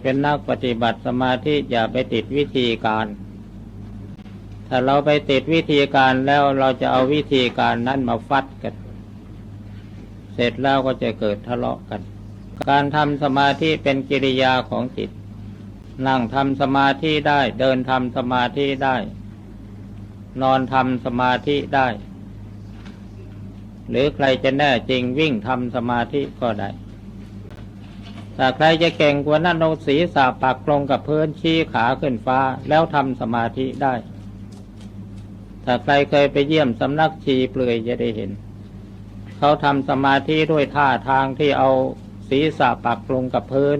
เป็นนักปฏิบัติสมาธิอย่าไปติดวิธีการ ถ้าเราไปติดวิธีการแล้วเราจะเอาวิธีการนั้นมาฟัดกัน เสร็จแล้วก็จะเกิดทะเลาะกัน การทำสมาธิเป็นกิริยาของจิต นั่งทำสมาธิได้ เดินทำสมาธิได้ นอนทำสมาธิได้ หรือใครจะแน่จริงวิ่งทำสมาธิก็ได้ ถ้าใครจะเก่งกว่านั้นเอาศีรษะปักลงกับพื้นชี้ขาขึ้นฟ้าแล้วทำสมาธิได้ ถ้าใครเคยไปเยี่ยมสำนักชีเปลือยจะได้เห็น เขาทำสมาธิด้วยท่าทางที่เอาศีรษะปักลงกับพื้น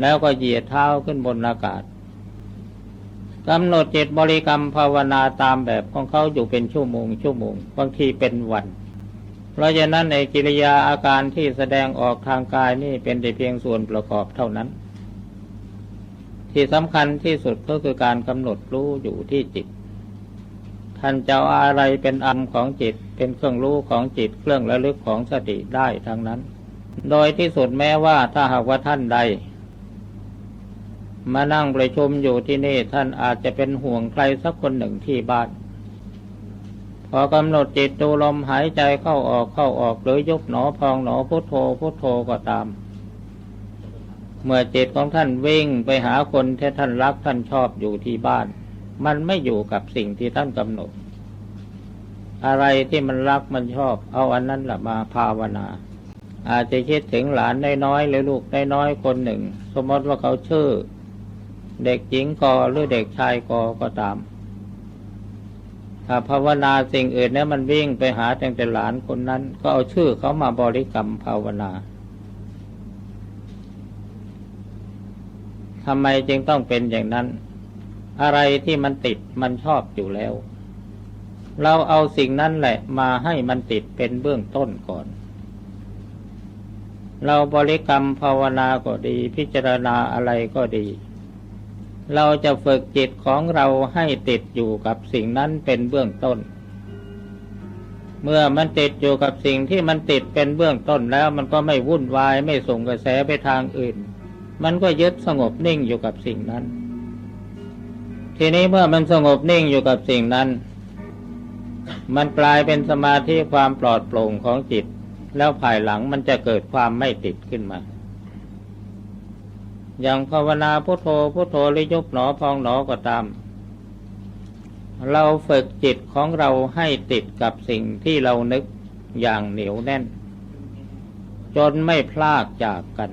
แล้วก็เหยียดเท้าขึ้นบนอากาศกำหนดจิตบริกรรมภาวนาตามแบบของเขาอยู่เป็นชั่วโมงชั่วโมงบางทีเป็นวัน เพราะฉะนั้นในกิริยาอาการที่แสดงออกทางกายนี่เป็นแต่เพียงส่วนประกอบเท่านั้น ที่สำคัญที่สุดก็คือการกำหนดรู้อยู่ที่จิต ท่านจะอะไรเป็นอัมของจิต เป็นเครื่องรู้ของจิตเครื่องระลึกของสติได้ทั้งนั้น โดยที่สุดแม้ว่าถ้าหากว่าท่านใด มานั่งประชุมอยู่ที่นี่ท่านอาจจะเป็นห่วงใครสักคนหนึ่งที่บ้าน อกำหนดจิตดูลมหายใจเข้าออกเข้าออกหรือยุบหนอพองหนอพุทโธพุทโธก็ตาม เมื่อจิตของท่านวิ่งไปหาคนที่ท่านรักท่านชอบอยู่ที่บ้าน มันไม่อยู่กับสิ่งที่ท่านกำหนด อะไรที่มันรักมันชอบ เอาอันนั้นแหละมาภาวนา อาจจะคิดถึงหลานน้อยๆหรือลูกน้อยๆคนหนึ่ง สมมติว่าเขาชื่อ เด็กหญิงกอหรือเด็กชายกอก็ตาม ภาวนาสิ่งอื่นเนี่ยมันวิ่งไปหาแต่แต่หลานคนนั้น ก็เอาชื่อเขามาบริกรรมภาวนาทำไมจึงต้องเป็นอย่างนั้น อะไรที่มันติดมันชอบอยู่แล้ว เราเอาสิ่งนั้นแหละมาให้มันติดเป็นเบื้องต้นก่อน เราบริกรรมภาวนาก็ดี พิจารณาอะไรก็ดี เราจะฝึกจิตของเราให้ติดอยู่กับสิ่งนั้นเป็นเบื้องต้น เมื่อมันติดอยู่กับสิ่งที่มันติดเป็นเบื้องต้นแล้ว มันก็ไม่วุ่นวายไม่ส่งกระแสไปทางอื่น มันก็ยึดสงบนิ่งอยู่กับสิ่งนั้น ทีนี้เมื่อมันสงบนิ่งอยู่กับสิ่งนั้น มันกลายเป็นสมาธิความปลอดโปร่งของจิต แล้วภายหลังมันจะเกิดความไม่ติดขึ้นมา อย่างภาวนาพุโทโธพุโทโธหรือยุบหนอพองหนอก็ตาม เราฝึกจิตของเราให้ติดกับสิ่งที่เรานึกอย่างเหนียวแน่น จนไม่พลากจากกัน